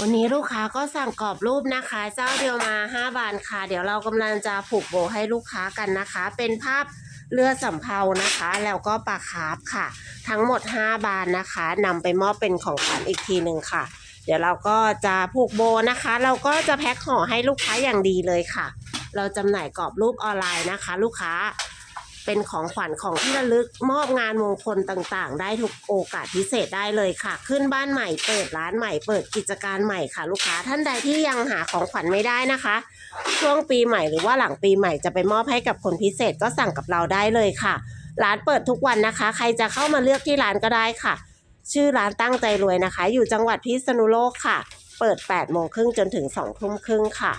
วันนี้ลูกค้าก็สั่งกรอบรูปนะคะ เจ้าเดียวมา 5 บานค่ะ เดี๋ยวเรากำลังจะผูกโบให้ลูกค้ากันนะคะ เป็นภาพเรือสำเภานะคะ แล้วก็ปลาคาร์ฟค่ะ ทั้งหมด 5 บานนะคะนำไปมอบเป็นของขวัญอีกทีหนึ่งค่ะ เดี๋ยวเราก็จะผูกโบนะคะ เราก็จะแพ็คห่อให้ลูกค้าอย่างดีเลยค่ะ เราจำหน่ายกรอบรูปออนไลน์นะคะ ลูกค้า เป็นของขวัญของที่ระลึกมอบงานมงคลต่างๆ ได้ทุกโอกาสพิเศษได้เลยค่ะ ขึ้นบ้านใหม่เปิดร้านใหม่เปิดกิจการใหม่ค่ะ ลูกค้าท่านใดที่ยังหาของขวัญไม่ได้นะคะ ช่วงปีใหม่หรือว่าหลังปีใหม่จะไปมอบให้กับคนพิเศษก็สั่งกับเราได้เลยค่ะ ร้านเปิดทุกวันนะคะ ใครจะเข้ามาเลือกที่ร้านก็ได้ค่ะ ชื่อร้านตั้งใจรวยนะคะ อยู่จังหวัดพิษณุโลกค่ะ เปิด8โมงครึ่งจนถึง2ทุ่มครึ่งค่ะ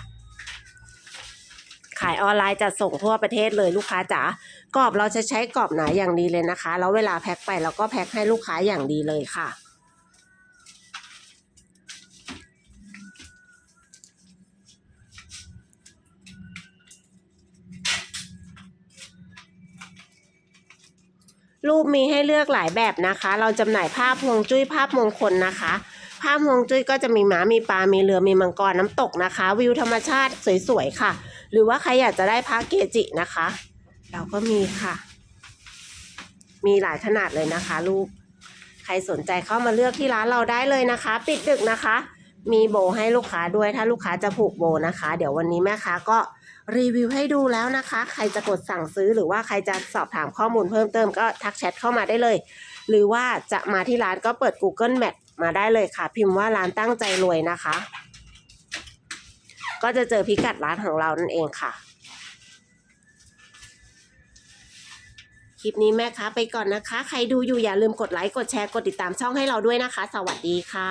ขายออนไลน์จะส่งทั่วประเทศเลยลูกค้าจ๋ากรอบเราจะใช้กรอบหนาอย่างดีเลยนะคะ แล้วเวลาแพ็คไปเราก็แพ็คให้ลูกค้าอย่างดีเลยค่ะรูปมีให้เลือกหลายแบบนะคะ เราจำหน่ายภาพฮวงจุ้ยภาพมงคลนะคะ ภาพฮวงจุ้ยก็จะมีหมา มีปลา มีเรือ มีมังกรน้ำตกนะคะ วิวธรรมชาติสวยๆค่ะ หรือว่าใครอยากจะได้พระเกจินะคะ เราก็มีค่ะ มีหลายขนาดเลยนะคะ ลูก ใครสนใจเข้ามาเลือกที่ร้านเราได้เลยนะคะ ปิดดึกนะคะ มีโบให้ลูกค้าด้วยถ้าลูกค้าจะผูกโบนะคะ เดี๋ยววันนี้แม่ค้าก็รีวิวให้ดูแล้วนะคะ ใครจะกดสั่งซื้อหรือว่าใครจะสอบถามข้อมูลเพิ่มเติมก็ทักแชทเข้ามาได้เลย หรือว่าจะมาที่ร้านก็เปิด Google Map มาได้เลยค่ะ พิมพ์ว่าร้านตั้งใจรวยนะคะ ก็จะเจอพิกัดร้านของเรานั่นเองค่ะ คลิปนี้แม่ค้าไปก่อนนะคะ ใครดูอยู่อย่าลืมกดไลค์ กดแชร์ กดติดตามช่องให้เราด้วยนะคะ สวัสดีค่ะ